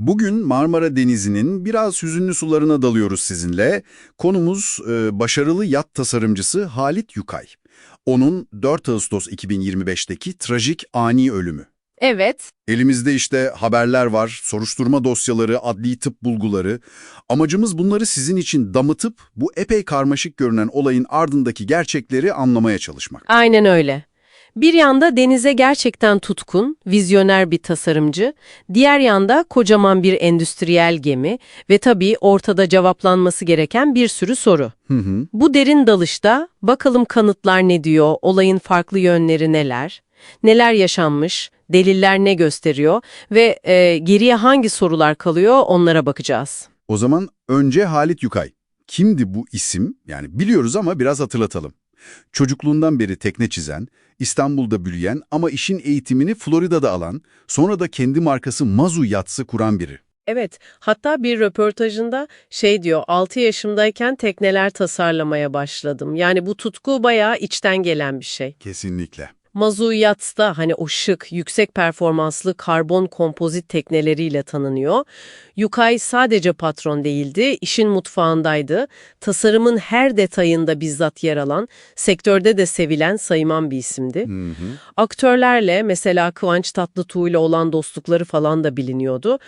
Bugün Marmara Denizi'nin biraz hüzünlü sularına dalıyoruz sizinle. Konumuz e, başarılı yat tasarımcısı Halit Yukay. Onun 4 Ağustos 2025'teki trajik ani ölümü. Evet, Elimizde işte haberler var, soruşturma dosyaları, adli tıp bulguları. Amacımız bunları sizin için damıtıp bu epey karmaşık görünen olayın ardındaki gerçekleri anlamaya çalışmak. aynen öyle. Bir yanda denize gerçekten tutkun, vizyoner bir tasarımcı, diğer yanda kocaman bir endüstriyel gemi ve tabii ortada cevaplanması gereken bir sürü soru. Hı hı. Bu derin dalışta bakalım kanıtlar ne diyor, olayın farklı yönleri neler, neler yaşanmış, deliller ne gösteriyor ve e, geriye hangi sorular kalıyor onlara bakacağız. O zaman önce Halit Yukay. Kimdi bu isim? Yani biliyoruz ama biraz hatırlatalım. Çocukluğundan beri tekne çizen, İstanbul'da büyüyen ama işin eğitimini Florida'da alan, sonra da kendi markası Mazu Yatsı kuran biri. Evet, hatta bir röportajında şey diyor, 6 yaşımdayken tekneler tasarlamaya başladım. Yani bu tutku bayağı içten gelen bir şey. Kesinlikle. Mazu Yats'ta hani o şık, yüksek performanslı karbon kompozit tekneleriyle tanınıyor. Yukay sadece patron değildi, işin mutfağındaydı. Tasarımın her detayında bizzat yer alan, sektörde de sevilen sayıman bir isimdi. Hı hı. Aktörlerle mesela Kıvanç Tatlıtuğ ile olan dostlukları falan da biliniyordu.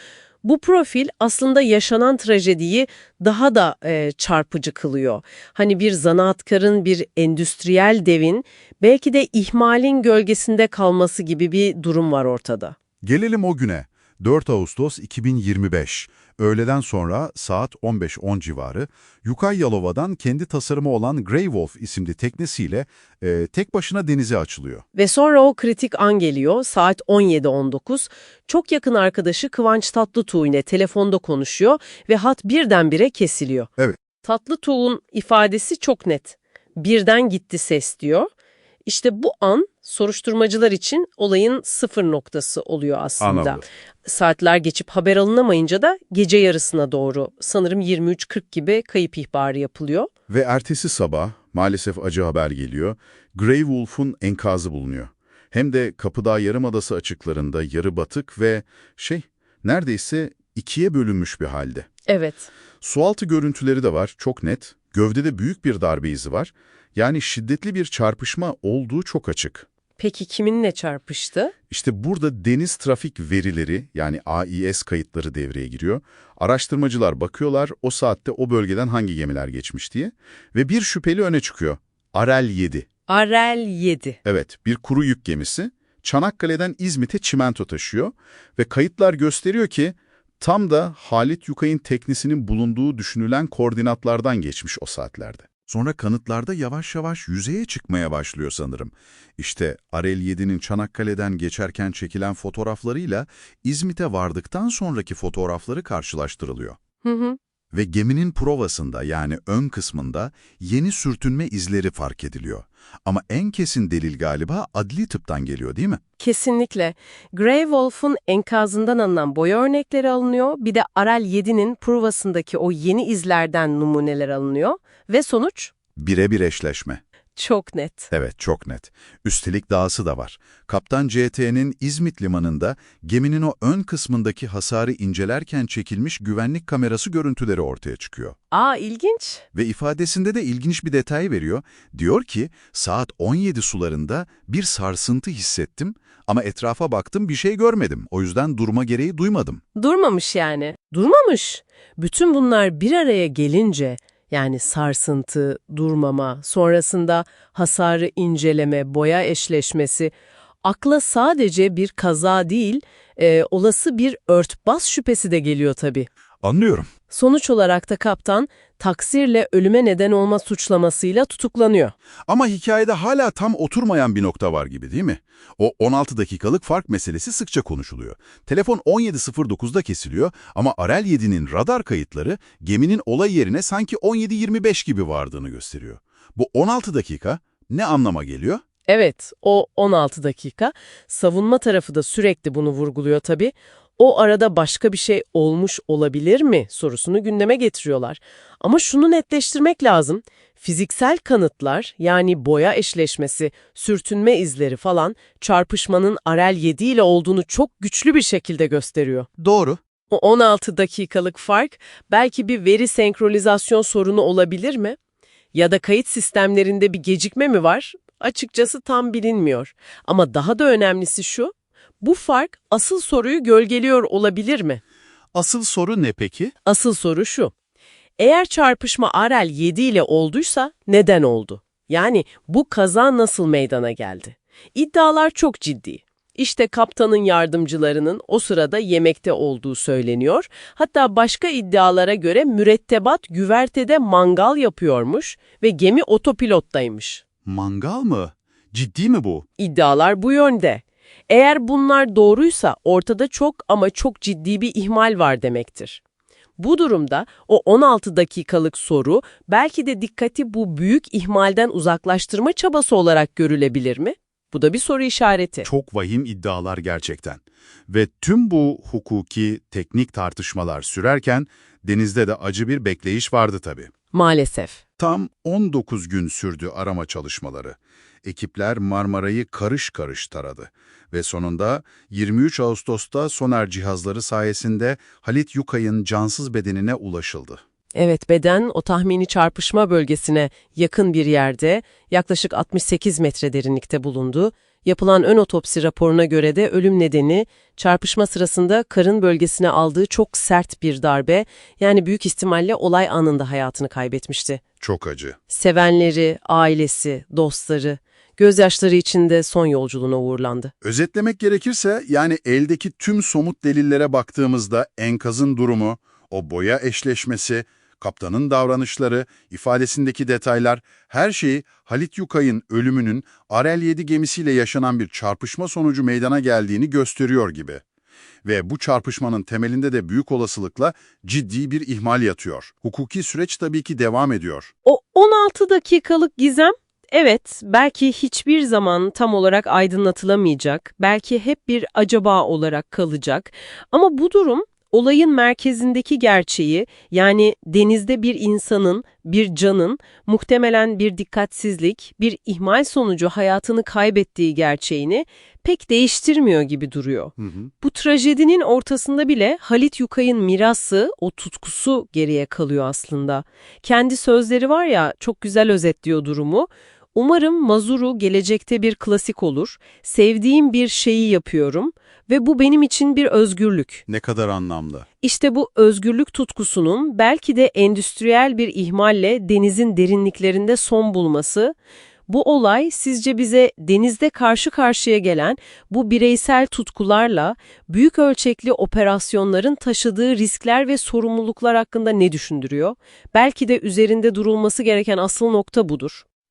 Bu profil aslında yaşanan trajediyi daha da e, çarpıcı kılıyor. Hani bir zanaatkarın, bir endüstriyel devin belki de ihmalin gölgesinde kalması gibi bir durum var ortada. Gelelim o güne. 4 Ağustos 2025. Öğleden sonra saat 15.10 civarı Yukay Yalova'dan kendi tasarımı olan Grey Wolf isimli teknesiyle e, tek başına denize açılıyor. Ve sonra o kritik an geliyor saat 17.19. Çok yakın arkadaşı Kıvanç Tatlıtuğ ile telefonda konuşuyor ve hat birdenbire kesiliyor. Evet. Tatlıtuğ'un ifadesi çok net. Birden gitti ses diyor. İşte bu an soruşturmacılar için olayın sıfır noktası oluyor aslında. Anladım. Saatler geçip haber alınamayınca da gece yarısına doğru sanırım 23.40 gibi kayıp ihbarı yapılıyor. Ve ertesi sabah maalesef acı haber geliyor. Grey Wolf'un enkazı bulunuyor. Hem de Kapıdağ Yarımadası açıklarında yarı batık ve şey neredeyse ikiye bölünmüş bir halde. Evet. Sualtı görüntüleri de var, çok net. Gövdede büyük bir darbe izi var. Yani şiddetli bir çarpışma olduğu çok açık. Peki kiminle çarpıştı? İşte burada deniz trafik verileri yani AIS kayıtları devreye giriyor. Araştırmacılar bakıyorlar o saatte o bölgeden hangi gemiler geçmiş diye. Ve bir şüpheli öne çıkıyor. Arel 7. Arel 7. Evet bir kuru yük gemisi. Çanakkale'den İzmit'e çimento taşıyor. Ve kayıtlar gösteriyor ki tam da Halit Yukay'ın teknesinin bulunduğu düşünülen koordinatlardan geçmiş o saatlerde. Sonra kanıtlarda yavaş yavaş yüzeye çıkmaya başlıyor sanırım. İşte Arel 7'nin Çanakkale'den geçerken çekilen fotoğraflarıyla İzmit'e vardıktan sonraki fotoğrafları karşılaştırılıyor. Hı hı. Ve geminin provasında yani ön kısmında yeni sürtünme izleri fark ediliyor. Ama en kesin delil galiba adli tıptan geliyor değil mi? Kesinlikle. Grey Wolf'un enkazından alınan boya örnekleri alınıyor. Bir de Arel 7'nin provasındaki o yeni izlerden numuneler alınıyor. Ve sonuç Birebir eşleşme. Çok net. Evet, çok net. Üstelik dahası da var. Kaptan CT'nin İzmit limanında geminin o ön kısmındaki hasarı incelerken çekilmiş güvenlik kamerası görüntüleri ortaya çıkıyor. Aa ilginç. Ve ifadesinde de ilginç bir detay veriyor. Diyor ki, saat 17 sularında bir sarsıntı hissettim ama etrafa baktım bir şey görmedim. O yüzden durma gereği duymadım. Durmamış yani. Durmamış. Bütün bunlar bir araya gelince yani sarsıntı, durmama, sonrasında hasarı inceleme, boya eşleşmesi akla sadece bir kaza değil, e, olası bir örtbas şüphesi de geliyor tabii. Anlıyorum. Sonuç olarak da kaptan taksirle ölüme neden olma suçlamasıyla tutuklanıyor. Ama hikayede hala tam oturmayan bir nokta var gibi değil mi? O 16 dakikalık fark meselesi sıkça konuşuluyor. Telefon 17.09'da kesiliyor ama Arel 7'nin radar kayıtları geminin olay yerine sanki 17.25 gibi vardığını gösteriyor. Bu 16 dakika ne anlama geliyor? Evet, o 16 dakika. Savunma tarafı da sürekli bunu vurguluyor tabii. O arada başka bir şey olmuş olabilir mi sorusunu gündeme getiriyorlar. Ama şunu netleştirmek lazım. Fiziksel kanıtlar yani boya eşleşmesi, sürtünme izleri falan çarpışmanın Arel 7 ile olduğunu çok güçlü bir şekilde gösteriyor. Doğru. O 16 dakikalık fark belki bir veri senkronizasyon sorunu olabilir mi? Ya da kayıt sistemlerinde bir gecikme mi var? Açıkçası tam bilinmiyor. Ama daha da önemlisi şu, bu fark asıl soruyu gölgeliyor olabilir mi? Asıl soru ne peki? Asıl soru şu. Eğer çarpışma Arel 7 ile olduysa neden oldu? Yani bu kaza nasıl meydana geldi? İddialar çok ciddi. İşte kaptanın yardımcılarının o sırada yemekte olduğu söyleniyor. Hatta başka iddialara göre mürettebat güvertede mangal yapıyormuş ve gemi otopilottaymış. Mangal mı? Ciddi mi bu? İddialar bu yönde. Eğer bunlar doğruysa ortada çok ama çok ciddi bir ihmal var demektir. Bu durumda o 16 dakikalık soru belki de dikkati bu büyük ihmalden uzaklaştırma çabası olarak görülebilir mi? Bu da bir soru işareti. Çok vahim iddialar gerçekten. Ve tüm bu hukuki, teknik tartışmalar sürerken denizde de acı bir bekleyiş vardı tabii. Maalesef. Tam 19 gün sürdü arama çalışmaları. Ekipler Marmara'yı karış karış taradı. Ve sonunda 23 Ağustos'ta sonar cihazları sayesinde Halit Yukay'ın cansız bedenine ulaşıldı. Evet beden o tahmini çarpışma bölgesine yakın bir yerde yaklaşık 68 metre derinlikte bulundu. Yapılan ön otopsi raporuna göre de ölüm nedeni çarpışma sırasında karın bölgesine aldığı çok sert bir darbe yani büyük ihtimalle olay anında hayatını kaybetmişti. Çok acı. Sevenleri, ailesi, dostları gözyaşları içinde son yolculuğuna uğurlandı. Özetlemek gerekirse yani eldeki tüm somut delillere baktığımızda enkazın durumu, o boya eşleşmesi, kaptanın davranışları, ifadesindeki detaylar, her şeyi Halit Yukay'ın ölümünün Arel 7 gemisiyle yaşanan bir çarpışma sonucu meydana geldiğini gösteriyor gibi. Ve bu çarpışmanın temelinde de büyük olasılıkla ciddi bir ihmal yatıyor. Hukuki süreç tabii ki devam ediyor. O 16 dakikalık gizem, evet belki hiçbir zaman tam olarak aydınlatılamayacak, belki hep bir acaba olarak kalacak. Ama bu durum olayın merkezindeki gerçeği yani denizde bir insanın, bir canın muhtemelen bir dikkatsizlik, bir ihmal sonucu hayatını kaybettiği gerçeğini pek değiştirmiyor gibi duruyor. Bu trajedinin ortasında bile Halit Yukay'ın mirası, o tutkusu geriye kalıyor aslında. Kendi sözleri var ya çok güzel özetliyor durumu. Umarım Mazuru gelecekte bir klasik olur. Sevdiğim bir şeyi yapıyorum ve bu benim için bir özgürlük. Ne kadar anlamlı. İşte bu özgürlük tutkusunun belki de endüstriyel bir ihmalle denizin derinliklerinde son bulması, bu olay sizce bize denizde karşı karşıya gelen bu bireysel tutkularla büyük ölçekli operasyonların taşıdığı riskler ve sorumluluklar hakkında ne düşündürüyor? Belki de üzerinde durulması gereken asıl nokta budur.